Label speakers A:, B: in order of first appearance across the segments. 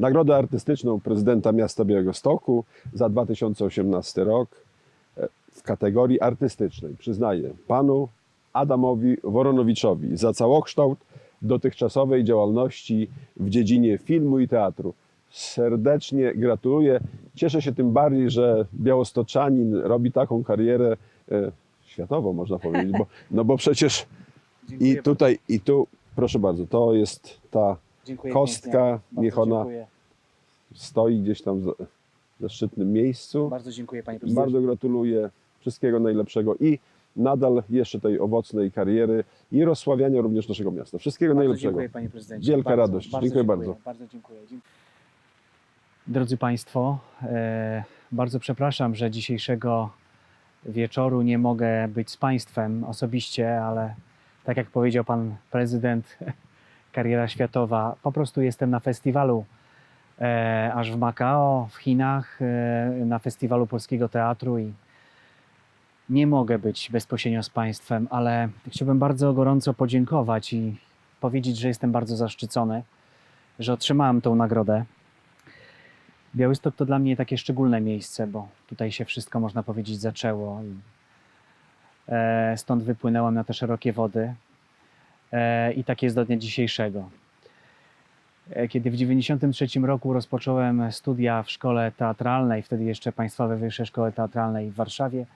A: nagrodę artystyczną prezydenta miasta Białegostoku za 2018 rok e, w kategorii artystycznej przyznaję panu Adamowi Woronowiczowi za całokształt dotychczasowej działalności w dziedzinie filmu i teatru. Serdecznie gratuluję. Cieszę się tym bardziej, że białostoczanin robi taką karierę e, światową, można powiedzieć, bo, no bo przecież
B: Dziękuję
A: i tutaj, i tu, proszę bardzo, to jest ta
B: bardzo. Dziękuję
A: kostka,
B: pięknie. Bardzo
A: niech ona
B: Dziękuję.
A: stoi gdzieś tam za- na szczytnym miejscu.
B: Bardzo dziękuję panie prezydencie.
A: Bardzo gratuluję wszystkiego najlepszego i nadal jeszcze tej owocnej kariery i rozsławiania również naszego miasta. Wszystkiego
B: Bardzo
A: najlepszego.
B: dziękuję panie prezydencie.
A: Wielka
B: bardzo,
A: radość.
B: Bardzo
A: Dziękuję
B: dziękuję.
A: bardzo.
B: Bardzo dziękuję. Dziękuję. Drodzy Państwo, e, bardzo przepraszam, że dzisiejszego wieczoru nie mogę być z Państwem osobiście, ale tak jak powiedział Pan Prezydent, kariera światowa, po prostu jestem na festiwalu e, aż w Macao, w Chinach, e, na festiwalu Polskiego Teatru i nie mogę być bezpośrednio z Państwem, ale chciałbym bardzo gorąco podziękować i powiedzieć, że jestem bardzo zaszczycony, że otrzymałem tą nagrodę. Białystok to dla mnie takie szczególne miejsce, bo tutaj się wszystko, można powiedzieć, zaczęło. I, e, stąd wypłynęłam na te szerokie wody i tak jest do dnia dzisiejszego. E, Kiedy w 1993 roku rozpocząłem studia w szkole teatralnej, wtedy jeszcze Państwowej Wyższej Szkoły Teatralnej w Warszawie,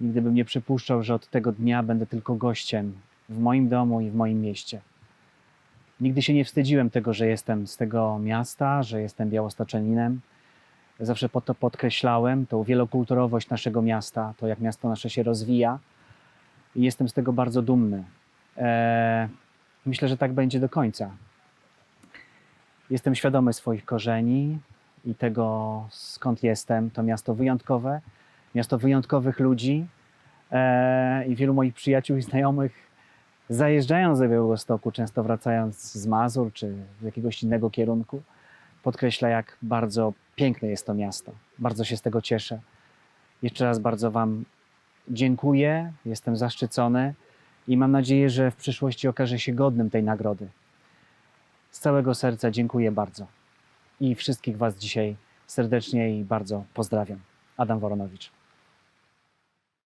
B: nigdy bym nie przypuszczał, że od tego dnia będę tylko gościem w moim domu i w moim mieście. Nigdy się nie wstydziłem tego, że jestem z tego miasta, że jestem białostoczaninem. Zawsze po to podkreślałem tą wielokulturowość naszego miasta, to jak miasto nasze się rozwija i jestem z tego bardzo dumny. Eee, myślę, że tak będzie do końca. Jestem świadomy swoich korzeni i tego, skąd jestem. To miasto wyjątkowe, miasto wyjątkowych ludzi eee, i wielu moich przyjaciół i znajomych zajeżdżając do Białegostoku, często wracając z Mazur czy z jakiegoś innego kierunku, podkreśla, jak bardzo piękne jest to miasto. Bardzo się z tego cieszę. Jeszcze raz bardzo Wam dziękuję, jestem zaszczycony i mam nadzieję, że w przyszłości okaże się godnym tej nagrody. Z całego serca dziękuję bardzo i wszystkich Was dzisiaj serdecznie i bardzo pozdrawiam. Adam Woronowicz.